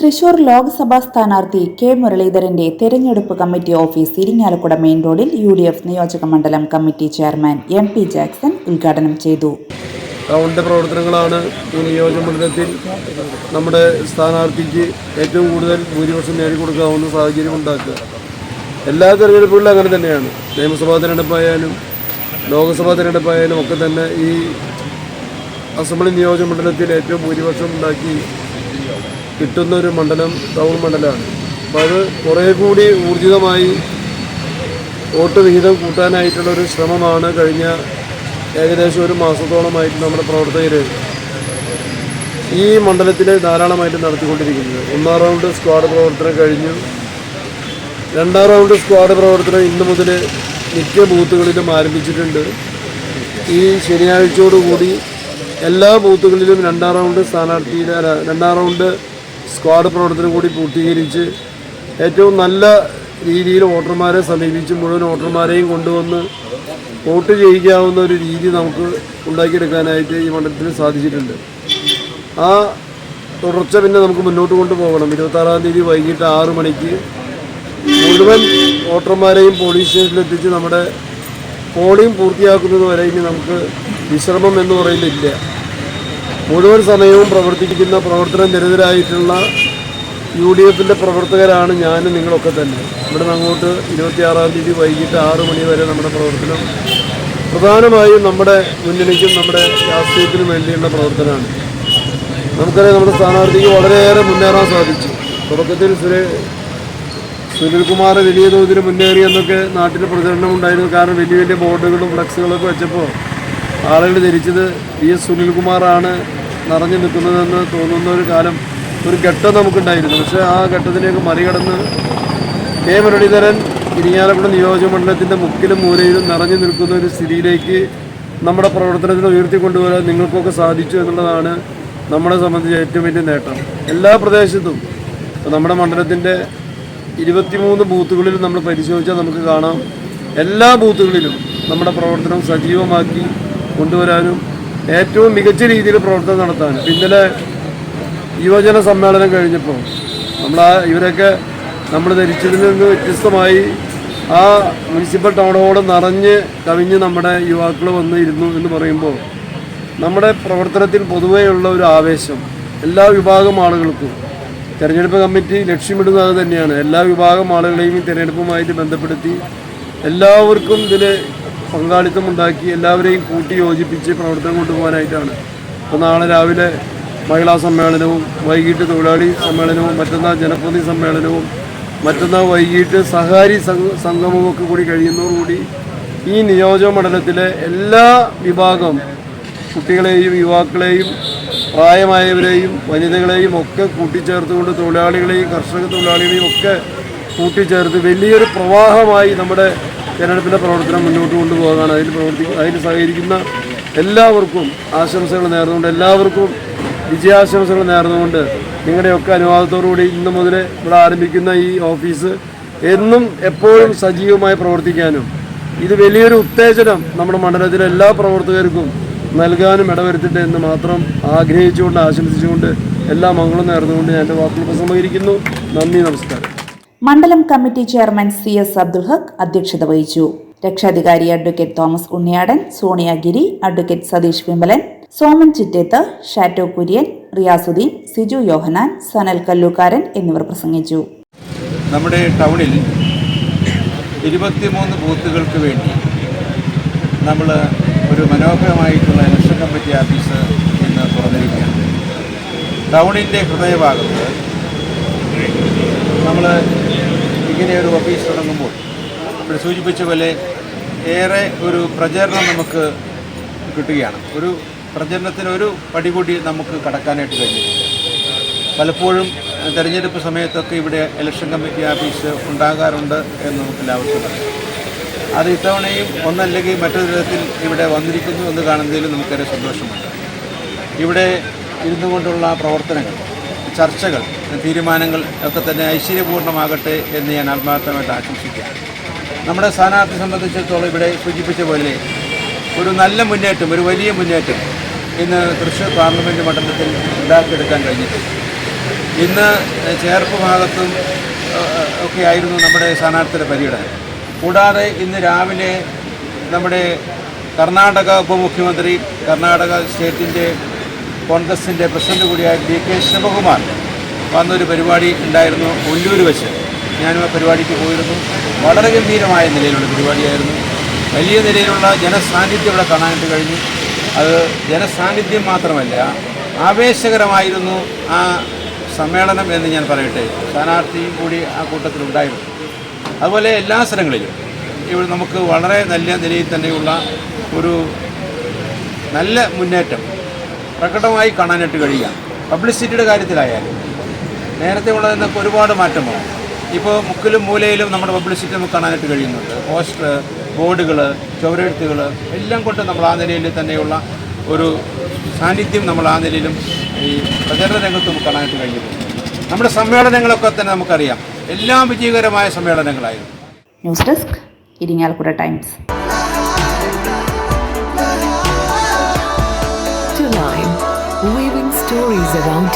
തൃശൂർ ലോക്സഭാ സ്ഥാനാർത്ഥി കെ മുരളീധരന്റെ തെരഞ്ഞെടുപ്പ് കമ്മിറ്റി ഓഫീസ് ഇരിങ്ങാലക്കുട മെയിൻ റോഡിൽ യു ഡി എഫ് നിയോജക മണ്ഡലം committee chairman M P Jackson ഉദ്ഘാടനം ചെയ്തു. ടൗണിന്റെ പ്രവർത്തനങ്ങളാണ് ഈ നിയോജകമണ്ഡലത്തിൽ നമ്മുടെ സ്ഥാനാർത്ഥിക്ക് ഏറ്റവും കൂടുതൽ ഭൂരിപക്ഷം നേടിക്കൊടുക്കാവുന്ന സാഹചര്യം ഉണ്ടാക്കുക. എല്ലാ തെരഞ്ഞെടുപ്പുകളിലും അങ്ങനെ തന്നെയാണ്. നിയമസഭാ തിരഞ്ഞെടുപ്പായാലും ലോക്സഭാ തിരഞ്ഞെടുപ്പായാലും ഒക്കെ തന്നെ ഈ അസംബ്ലി നിയോജകമണ്ഡലത്തിൽ ഏറ്റവും ഭൂരിപക്ഷം ഉണ്ടാക്കി കിട്ടുന്ന ഒരു മണ്ഡലം ടൗൺ മണ്ഡലമാണ്. അപ്പോൾ അത് കുറേ കൂടി ഊർജിതമായി വോട്ട് വിഹിതം കൂട്ടാനായിട്ടുള്ളൊരു ശ്രമമാണ് കഴിഞ്ഞ ഏകദേശം ഒരു മാസത്തോളമായിട്ട് നമ്മുടെ പ്രവർത്തകർ ഈ മണ്ഡലത്തിൽ ധാരാളമായിട്ട് നടത്തിക്കൊണ്ടിരിക്കുന്നത്. ഒന്നാം റൗണ്ട് സ്ക്വാഡ് പ്രവർത്തനം കഴിഞ്ഞു. രണ്ടാം റൗണ്ട് സ്ക്വാഡ് പ്രവർത്തനം ഇന്ന് മുതൽ മിക്ക ബൂത്തുകളിലും ആരംഭിച്ചിട്ടുണ്ട്. ഈ ശനിയാഴ്ചയോടുകൂടി എല്ലാ ബൂത്തുകളിലും രണ്ടാം റൗണ്ട് സ്ഥാനാർത്ഥിയുടെ രണ്ടാം റൗണ്ട് സ്ക്വാഡ് പ്രവർത്തനം കൂടി പൂർത്തീകരിച്ച് ഏറ്റവും നല്ല രീതിയിൽ വോട്ടർമാരെ സമീപിച്ച് മുഴുവൻ വോട്ടർമാരെയും കൊണ്ടുവന്ന് വോട്ട് ചെയ്യിക്കാവുന്ന ഒരു രീതി നമുക്ക് ഉണ്ടാക്കിയെടുക്കാനായിട്ട് ഈ മണ്ഡലത്തിന് സാധിച്ചിട്ടുണ്ട്. ആ തുടർച്ച പിന്നെ നമുക്ക് മുന്നോട്ട് കൊണ്ടുപോകണം. ഇരുപത്താറാം തീയതി വൈകിട്ട് ആറ് മണിക്ക് മുഴുവൻ വോട്ടർമാരെയും പോലീസ് സ്റ്റേഷനിലെത്തിച്ച് നമ്മുടെ പോളിംഗ് പൂർത്തിയാക്കുന്നത് വരെ ഇനി നമുക്ക് വിശ്രമം എന്ന് പറയുന്നില്ല. മുഴുവൻ സമയവും പ്രവർത്തിക്കുന്ന പ്രവർത്തനം നിരതരായിട്ടുള്ള യു ഡി എഫിന്റെ പ്രവർത്തകരാണ് ഞാനും നിങ്ങളൊക്കെ തന്നെ. ഇവിടെ നിന്ന് അങ്ങോട്ട് ഇരുപത്തിയാറാം തീയതി വൈകിട്ട് ആറ് മണി വരെ നമ്മുടെ പ്രവർത്തനം പ്രധാനമായും നമ്മുടെ മുന്നണിക്കും നമ്മുടെ രാഷ്ട്രീയത്തിനും വേണ്ടിയുള്ള പ്രവർത്തനമാണ്. നമുക്കറിയാം നമ്മുടെ സ്ഥാനാർത്ഥിക്ക് വളരെയേറെ മുന്നേറാൻ സാധിച്ചു. തുടക്കത്തിൽ സുരേ സുനിൽകുമാർ വലിയ തോതിൽ മുന്നേറി എന്നൊക്കെ നാട്ടിൽ പ്രചരണം ഉണ്ടായിരുന്നു. കാരണം വലിയ വലിയ ബോർഡുകളും ഫ്ലക്സുകളൊക്കെ വെച്ചപ്പോൾ ആളുകൾ ധരിച്ചത് വി എസ് സുനിൽകുമാറാണ്. നിറഞ്ഞു നിൽക്കുന്നതെന്ന് തോന്നുന്ന ഒരു കാലം ഒരു ഘട്ടം നമുക്കുണ്ടായിരുന്നു. പക്ഷേ ആ ഘട്ടത്തിലേക്ക് മറികടന്ന് കെ മുരളീധരൻ ഇരിങ്ങാലക്കുട നിയോജകമണ്ഡലത്തിന്റെ മുക്കിലും മൂലയിലും നിറഞ്ഞു നിൽക്കുന്ന ഒരു സ്ഥിതിയിലേക്ക് നമ്മുടെ പ്രവർത്തനത്തിന് ഉയർത്തിക്കൊണ്ടുവരാൻ നിങ്ങൾക്കൊക്കെ സാധിച്ചു എന്നുള്ളതാണ് നമ്മളെ സംബന്ധിച്ച് ഏറ്റവും വലിയ നേട്ടം. എല്ലാ പ്രദേശത്തും ഇപ്പോൾ നമ്മുടെ മണ്ഡലത്തിന്റെ ഇരുപത്തിമൂന്ന് ബൂത്തുകളിൽ നമ്മൾ പരിശോധിച്ചാൽ നമുക്ക് കാണാം. എല്ലാ ബൂത്തുകളിലും നമ്മുടെ പ്രവർത്തനം സജീവമാക്കി കൊണ്ടുവരാനും ഏറ്റവും മികച്ച രീതിയിൽ പ്രവർത്തനം നടത്താൻ. ഇന്നലെ യുവജന സമ്മേളനം കഴിഞ്ഞപ്പോൾ നമ്മൾ ആ ഇവരൊക്കെ നമ്മൾ ധരിച്ചതിൽ നിന്ന് വ്യത്യസ്തമായി ആ മുനിസിപ്പൽ ടൗണോട് നിറഞ്ഞ് കവിഞ്ഞ് നമ്മുടെ യുവാക്കൾ വന്നിരുന്നു എന്ന് പറയുമ്പോൾ നമ്മുടെ പ്രവർത്തനത്തിൽ പൊതുവെയുള്ള ഒരു ആവേശം എല്ലാ വിഭാഗം ആളുകൾക്കും. തിരഞ്ഞെടുപ്പ് കമ്മിറ്റി ലക്ഷ്യമിടുന്നത് അത് തന്നെയാണ്. എല്ലാ വിഭാഗം ആളുകളെയും തിരഞ്ഞെടുപ്പുമായിട്ട് ബന്ധപ്പെടുത്തി എല്ലാവർക്കും ഇതിൽ പങ്കാളിത്തം ഉണ്ടാക്കി എല്ലാവരെയും കൂട്ടി യോജിപ്പിച്ച് പ്രവർത്തനം കൊണ്ടുപോകാനായിട്ടാണ്. അപ്പോൾ നാളെ രാവിലെ മഹിളാ സമ്മേളനവും വൈകിട്ട് തൊഴിലാളി സമ്മേളനവും മറ്റന്നാൾ ജനപ്രതി സമ്മേളനവും മറ്റന്നാൾ വൈകിട്ട് സംഗമവും ഒക്കെ കൂടി കഴിയുന്നതോടുകൂടി ഈ നിയോജക മണ്ഡലത്തിലെ എല്ലാ വിഭാഗം കുട്ടികളെയും യുവാക്കളെയും പ്രായമായവരെയും വനിതകളെയും ഒക്കെ കൂട്ടിച്ചേർത്തുകൊണ്ട് തൊഴിലാളികളെയും കർഷക തൊഴിലാളികളെയും ഒക്കെ കൂട്ടിച്ചേർത്ത് വലിയൊരു പ്രവാഹമായി നമ്മുടെ തെരഞ്ഞെടുപ്പിന്റെ പ്രവർത്തനം മുന്നോട്ട് കൊണ്ടുപോകാൻ അതിൽ പ്രവർത്തി അതിൽ സഹകരിക്കുന്ന എല്ലാവർക്കും ആശംസകൾ നേർന്നുകൊണ്ട് എല്ലാവർക്കും വിജയാശംസകൾ നേർന്നുകൊണ്ട് നിങ്ങളുടെയൊക്കെ അനുവാദത്തോടുകൂടി ഇന്ന് മുതൽ ഇവിടെ ആരംഭിക്കുന്ന ഈ ഓഫീസ് എന്നും എപ്പോഴും സജീവമായി പ്രവർത്തിക്കാനും ഇത് വലിയൊരു ഉത്തേജനം നമ്മുടെ മണ്ഡലത്തിലെ എല്ലാ പ്രവർത്തകർക്കും നൽകാനും ഇടവരുത്തട്ടെ എന്ന് മാത്രം ആഗ്രഹിച്ചുകൊണ്ട് ആശംസിച്ചുകൊണ്ട് എല്ലാ മംഗളും നേർന്നുകൊണ്ട് ഞാൻ എന്റെ വാക്കുകൾ പ്രസംഗിക്കുന്നു. നന്ദി നമസ്കാരം. മണ്ഡലം committee chairman C S Haq അധ്യക്ഷത വഹിച്ചു. രക്ഷാധികാരി advocate Thomas Unniyadan Sonia Giri advocate Satheesh Vimalan Soman Chittethu Shatto Kurian Riyasuddin Siju Yohannan Sanal Kallookkaran എന്നിവർ പ്രസംഗിച്ചു. നമ്മുടെ ടൗണിൽ ഇരുപത്തിമൂന്ന് ബൂത്തുകൾക്ക് വേണ്ടി നമ്മൾ ഒരു മനോഹരമായിട്ടുള്ള ഇലക്ഷൻ കമ്മിറ്റി ഓഫീസ് ഇന്ന് തുറന്നിരിക്കുകയാണ്. ടൗണിന്റെ ഹൃദയഭാഗത്ത് നമ്മൾ ഇങ്ങനെ ഒരു ഓഫീസ് തുടങ്ങുമ്പോൾ ഇവിടെ സൂചിപ്പിച്ച പോലെ ഏറെ ഒരു പ്രചരണം നമുക്ക് കിട്ടുകയാണ്. ഒരു പ്രചരണത്തിന് ഒരു പടി കൂടി നമുക്ക് കടക്കാനായിട്ട് കഴിഞ്ഞിട്ടുണ്ട്. പലപ്പോഴും തെരഞ്ഞെടുപ്പ് സമയത്തൊക്കെ ഇവിടെ ഇലക്ഷൻ കമ്മിറ്റി ഓഫീസ് ഉണ്ടാകാറുണ്ട് എന്ന് നമുക്ക് എല്ലാവർക്കും അത് ഇത്തവണയും ഒന്നല്ലെങ്കിൽ മറ്റൊരു വിധത്തിൽ ഇവിടെ വന്നിരിക്കുന്നു എന്ന് കാണുന്നതിൽ നമുക്കേറെ സന്തോഷമുണ്ട്. ഇവിടെ ഇരുന്നു കൊണ്ടുള്ള പ്രവർത്തനങ്ങൾ ചർച്ചകൾ തീരുമാനങ്ങൾ ഒക്കെ തന്നെ ഐശ്വര്യപൂർണമാകട്ടെ എന്ന് ഞാൻ ആത്മാർത്ഥമായിട്ട് ആശംസിക്കാം നമ്മുടെ സ്ഥാനാർത്ഥി സംബന്ധിച്ചിടത്തോളം ഇവിടെ സൂചിപ്പിച്ച പോലെ ഒരു നല്ല മുന്നേറ്റം ഒരു വലിയ മുന്നേറ്റം ഇന്ന് തൃശ്ശൂർ പാർലമെന്റ് മണ്ഡലത്തിൽ ഉണ്ടാക്കിയെടുക്കാൻ കഴിഞ്ഞിട്ടുണ്ട്. ഇന്ന് ചേർപ്പ് ഭാഗത്തും ഒക്കെ ആയിരുന്നു നമ്മുടെ സ്ഥാനാർത്ഥിയുടെ പര്യടനം കൂടാതെ ഇന്ന് രാവിലെ നമ്മുടെ കർണാടക ഉപമുഖ്യമന്ത്രി കർണാടക സ്റ്റേറ്റിന്റെ കോൺഗ്രസിന്റെ പ്രസിഡന്റ് കൂടിയായ ഡി കെ ശിവകുമാർ വന്നൊരു പരിപാടി ഉണ്ടായിരുന്നു ഒല്ലൂർ വെച്ച്. ഞാനും ആ പരിപാടിക്ക് പോയിരുന്നു. വളരെ ഗംഭീരമായ നിലയിലുള്ള പരിപാടിയായിരുന്നു. വലിയ നിലയിലുള്ള ജനസാന്നിധ്യം ഇവിടെ കാണാനായിട്ട് കഴിഞ്ഞു. അത് ജനസാന്നിധ്യം മാത്രമല്ല ആവേശകരമായിരുന്നു ആ സമ്മേളനം എന്ന് ഞാൻ പറയട്ടെ. സ്ഥാനാർത്ഥിയും കൂടി ആ കൂട്ടത്തിലുണ്ടായിരുന്നു അതുപോലെ എല്ലാ സ്ഥലങ്ങളിലും ഇവിടെ നമുക്ക് വളരെ നല്ല നിലയിൽ തന്നെയുള്ള ഒരു നല്ല മുന്നേറ്റം പ്രകടമായി കാണാനായിട്ട് കഴിയുക. പബ്ലിസിറ്റിയുടെ കാര്യത്തിലായാലും. നേരത്തെ ഉള്ളതിൽ നിന്നൊക്കെ ഒരുപാട് മാറ്റം ഇപ്പോൾ മുക്കിലും മൂലയിലും നമ്മുടെ പബ്ലിസിറ്റി നമുക്ക് കാണാനായിട്ട് കഴിയുന്നുണ്ട്. പോസ്റ്റർ ബോർഡുകൾ ചുവരെഴുത്തുകൾ എല്ലാം കൊണ്ട് നമ്മൾ ആ നിലയിൽ തന്നെയുള്ള ഒരു സാന്നിധ്യം നമ്മൾ ആ നിലയിലും ഈ പ്രചരണ രംഗത്ത് നമുക്ക് കാണാനായിട്ട് കഴിയുന്നുണ്ട്. നമ്മുടെ സമ്മേളനങ്ങളൊക്കെ തന്നെ നമുക്കറിയാം. എല്ലാം വിജയകരമായ സമ്മേളനങ്ങളായിരുന്നു. News desk Irinjalakuda Times